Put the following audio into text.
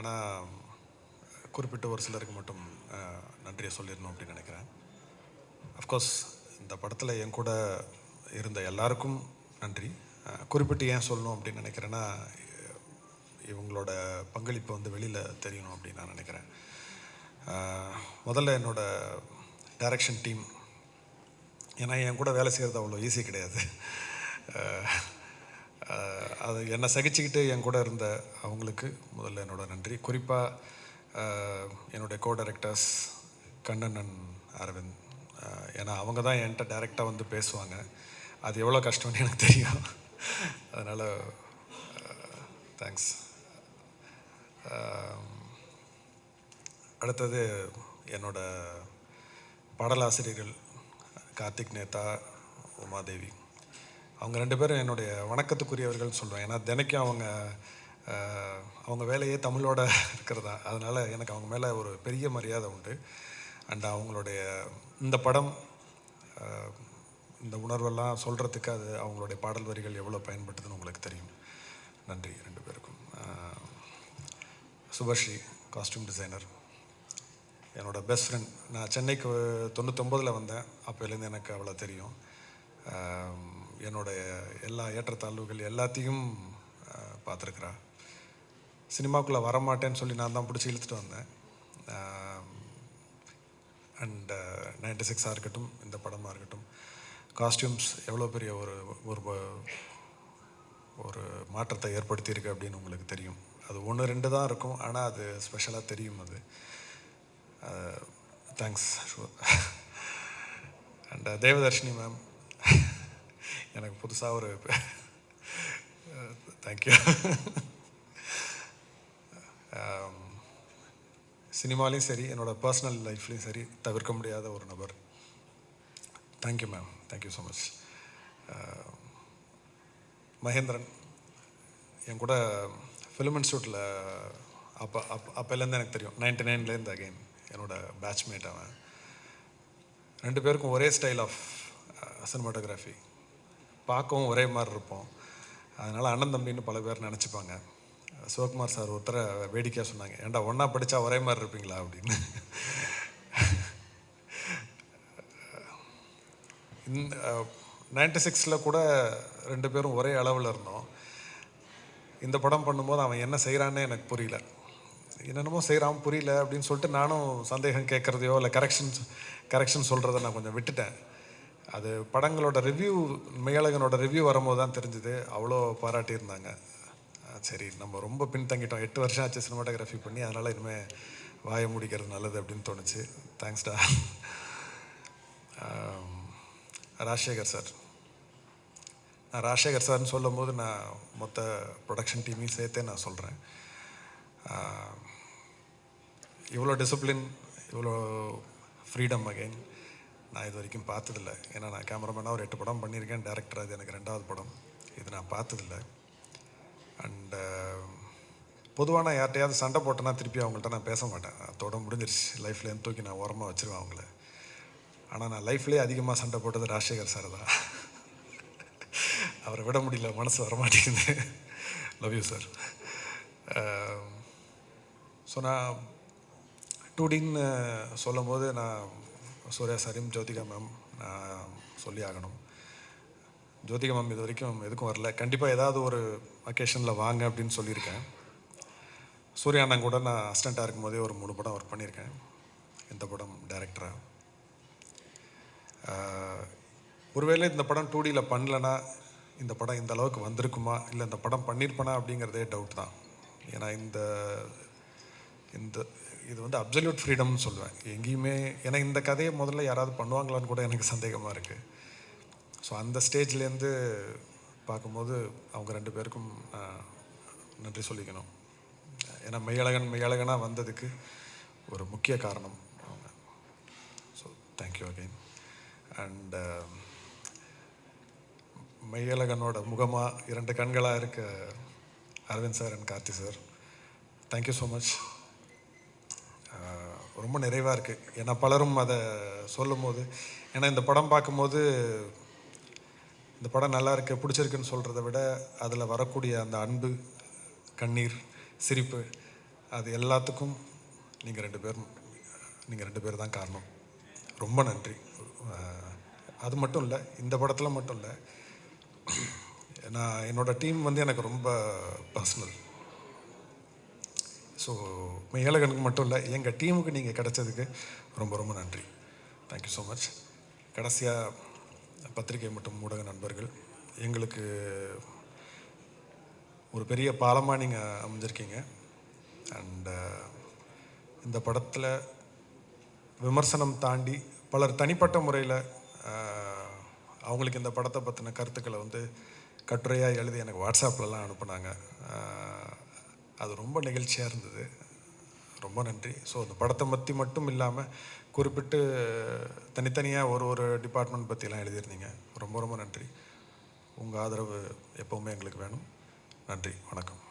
ஆனால் குறிப்பிட்ட ஒரு சிலருக்கு மட்டும் நன்றியை சொல்லிடணும் அப்படின்னு நினைக்கிறேன். அஃப்கோர்ஸ் இந்த படத்தில் என் கூட இருந்த எல்லாருக்கும் நன்றி. குறிப்பிட்டு ஏன் சொல்லணும் அப்படின்னு நினைக்கிறேன்னா இவங்களோட பங்களிப்பு வந்து வெளியில் தெரியணும் அப்படின்னு நான் நினைக்கிறேன். முதல்ல என்னோடய டைரக்ஷன் டீம் ஏன்னா என் கூட வேலை செய்கிறது அவ்வளோ ஈஸி கிடையாது. அது என்னை சகிச்சுக்கிட்டு என் கூட இருந்த அவங்களுக்கு முதல்ல என்னோட நன்றி. குறிப்பாக என்னுடைய co directors Kannan and Aravind. ஏன்னா அவங்க தான் என்கிட்ட டைரெக்டாக வந்து பேசுவாங்க. அது எவ்வளோ கஷ்டம்னு எனக்கு தெரியும். அதனால் தேங்க்ஸ் அடுத்தது என்னோட பாடலாசிரியர்கள் கார்த்திக் நேதா உமாதேவி. அவங்க ரெண்டு பேரும் என்னுடைய வணக்கத்துக்குரியவர்கள்னு சொல்லுவேன் ஏன்னா தினைக்கும் அவங்க அவங்க வேலையே தமிழோட இருக்கிறதா. அதனால் எனக்கு அவங்க மேலே ஒரு பெரிய மரியாதை உண்டு. அண்ட் அவங்களுடைய இந்த படம் இந்த உணர்வெல்லாம் சொல்கிறதுக்கு அது அவங்களுடைய பாடல் வரிகள் எவ்வளோ பயன்படுதுன்னு உங்களுக்கு தெரியும். நன்றி ரெண்டு பேருக்கும். சுபஸ்ரீ காஸ்டியூம் டிசைனர் என்னோட பெஸ்ட் ஃப்ரெண்ட் நான் சென்னைக்கு தொண்ணூத்தொம்பதில் வந்தேன். அப்போலேருந்து எனக்கு அவ்வளோ தெரியும். என்னுடைய எல்லா ஏற்றத்தாழ்வுகள் எல்லாத்தையும் பார்த்துருக்குறா. சினிமாக்குள்ளே வரமாட்டேன்னு சொல்லி நான் தான் பிடிச்சி இழுத்துட்டு வந்தேன். அண்டு நைன்டி சிக்ஸாக இருக்கட்டும் இந்த படமாக இருக்கட்டும். காஸ்டியூம்ஸ் எவ்வளோ பெரிய ஒரு ஒரு ஒரு மாற்றத்தை ஏற்படுத்தியிருக்கு அப்படின்னு உங்களுக்கு தெரியும். அது ஒன்று ரெண்டு தான் இருக்கும் ஆனால் அது ஸ்பெஷலாக தெரியும் அது. தேங்க்ஸ் அண்ட் தேவதர்ஷினி மேம் எனக்கு புதுசாக ஒரு தேங்க்யூ சினிமாலையும் um, சரி என்னோட பர்சனல் லைஃப்லேயும் சரி தவிர்க்க முடியாத ஒரு நபர். Thank you ma'am thank you so much Mahendran என் கூட ஃபிலிம் இன்ஸ்டியூட்டில் அப்போ அப்போ அப்போலேருந்து எனக்கு தெரியும். நைன்டி நைன்லேருந்து அகெயின் என்னோட பேட்ச்மேட் அவன். ரெண்டு பேருக்கும் ஒரே ஸ்டைல் ஆஃப் சினிமாட்டோகிராஃபி பார்க்கவும் ஒரே மாதிரி இருப்போம். அதனால் அண்ணன் தம்பின்னு பல பேர் நினச்சிப்பாங்க. சிவகுமார் சார் ஒருத்தரை வேடிக்கையாக சொன்னாங்க. ஏன்டா ஒன்றா படித்தா ஒரே மாதிரி இருப்பீங்களா? அப்படின்னு. இந்த நைன்டி சிக்ஸில் கூட ரெண்டு பேரும் ஒரே அளவில் இருந்தோம். இந்த படம் பண்ணும்போது அவன் என்ன செய்கிறான்னே எனக்கு புரியல. என்னென்னமோ செய்கிறான் புரியல அப்படின்னு சொல்லிட்டு நானும் சந்தேகம் கேட்குறதையோ இல்லை கரெக்ஷன் கரெக்ஷன் சொல்கிறத நான் கொஞ்சம் விட்டுட்டேன். அது படங்களோட ரிவ்யூ மேலகனோட ரிவ்யூ வரும்போது தான் தெரிஞ்சுது. அவ்வளோ பாராட்டியிருந்தாங்க. சரி நம்ம ரொம்ப பின்தங்கிட்டோம். எட்டு வருஷம் ஆச்சு சினிமாட்டோகிராஃபி பண்ணி அதனால் இனிமேல் வாயை முடிக்கிறது நல்லது அப்படின்னு தோணுச்சு. தேங்க்ஸ்டா ராஜசேகர் சார் நான் ராஜசேகர் சார்னு சொல்லும் போது நான் மொத்த ப்ரொடக்ஷன் டீமையும் சேர்த்தே நான் சொல்கிறேன் இவ்வளோ டிசிப்ளின் இவ்வளோ ஃப்ரீடம் அகெயின் நான் இது வரைக்கும் பார்த்ததில்ல. ஏன்னா நான் கேமராமேனாக ஒரு எட்டு படம் பண்ணியிருக்கேன். டேரக்டர் அது எனக்கு ரெண்டாவது படம். இது நான் பார்த்ததில்ல. அண்டு um, பொதுவாக நான் யார்கிட்டையாவது சண்டை போட்டேன்னா திருப்பி அவங்கள்ட்ட நான் பேச மாட்டேன். அதோட முடிஞ்சிருச்சு. லைஃப்லேருந்து தூக்கி நான் ஓரமாக வச்சுருவேன் அவங்கள. ஆனால் நான் லைஃப்லேயே அதிகமாக சண்டை போட்டது ராஜசேகர் சார் தான். அவரை விட முடியல. மனசு வர மாட்டேங்குது love you sir so um, நான் டூடின்னு சொல்லும் போது நான் சூர்யா சாரையும் ஜோதிகா மேம் நான் சொல்லி ஆகணும் ஜோதிகா மேம் இது வரைக்கும் எதுக்கும் வரல. கண்டிப்பாக ஏதாவது ஒரு அக்கேஷனில் வாங்க அப்படின்னு சொல்லியிருக்கேன். சூர்யா அண்ணன் கூட நான் அசிஸ்டண்ட்டாக இருக்கும்போதே ஒரு மூணு படம் ஒர்க் பண்ணியிருக்கேன். இந்த படம்? டைரக்டராக ஒருவேளை இந்த படம் டூ டியில் பண்ணலனா இந்த படம் இந்த அளவுக்கு வந்திருக்குமா? இல்லை இந்த படம் பண்ணியிருப்பனா அப்படிங்கிறதே டவுட் தான். ஏன்னா இந்த இந்த இது வந்து அப்சல்யூட் ஃப்ரீடம்னு சொல்லுவேன். எங்கேயுமே ஏன்னா இந்த கதையை முதல்ல யாராவது பண்ணுவாங்களான்னு கூட எனக்கு சந்தேகமாக இருக்குது ஸோ அந்த ஸ்டேஜ்லேருந்து பார்க்கும்போது அவங்க ரெண்டு பேருக்கும் நன்றி சொல்லிக்கணும். ஏன்னா மெய்யழகன் மெய்யழகனாக வந்ததுக்கு ஒரு முக்கிய காரணம் அவங்க. So thank you again and மெய்யழகனோட முகமாக இரண்டு கண்களாக இருக்க Aravind sir and Karthi sir thank you so much ரொம்ப நிறைவாக இருக்குது ஏன்னா பலரும் அதை சொல்லும் போது ஏன்னா இந்த படம் பார்க்கும்போது இந்த படம் நல்லா இருக்கு பிடிச்சிருக்குன்னு சொல்கிறத விட அதில் வரக்கூடிய அந்த அன்பு கண்ணீர் சிரிப்பு அது எல்லாத்துக்கும் நீங்கள் ரெண்டு பேரும் நீங்கள் ரெண்டு பேர் தான் காரணம். ரொம்ப நன்றி. அது மட்டும் இல்லை இந்த படத்தில் மட்டும் இல்லை நான் என்னோடய டீம் வந்து எனக்கு ரொம்ப பர்சனல். ஸோ மெய்யழகனுக்கு மட்டும் இல்லை எங்கள் டீமுக்கு நீங்கள் கிடைச்சதுக்கு ரொம்ப ரொம்ப நன்றி. தேங்க்யூ ஸோ மச் கடைசியாக பத்திரிகை மற்றும் ஊடக நண்பர்கள் எங்களுக்கு ஒரு பெரிய பாலமாக நீங்கள் அமைஞ்சிருக்கீங்க. அண்ட் இந்த படத்தில் விமர்சனம் தாண்டி பலர் தனிப்பட்ட முறையில் அவங்களுக்கு இந்த படத்தை பற்றின கருத்துக்களை வந்து கட்டுரையாக எழுதி எனக்கு வாட்ஸ்அப்லலாம் அனுப்புனாங்க. அது ரொம்ப நிகழ்ச்சியாக இருந்தது. ரொம்ப நன்றி. ஸோ அந்த படத்தை பற்றி மட்டும் இல்லாமல் குறிப்பிட்டு தனித்தனியாக ஒரு ஒரு டிபார்ட்மெண்ட் பற்றிலாம் எழுதியிருந்தீங்க. ரொம்ப ரொம்ப நன்றி. உங்கள் ஆதரவு எப்போவுமே எங்களுக்கு வேணும். நன்றி. வணக்கம்.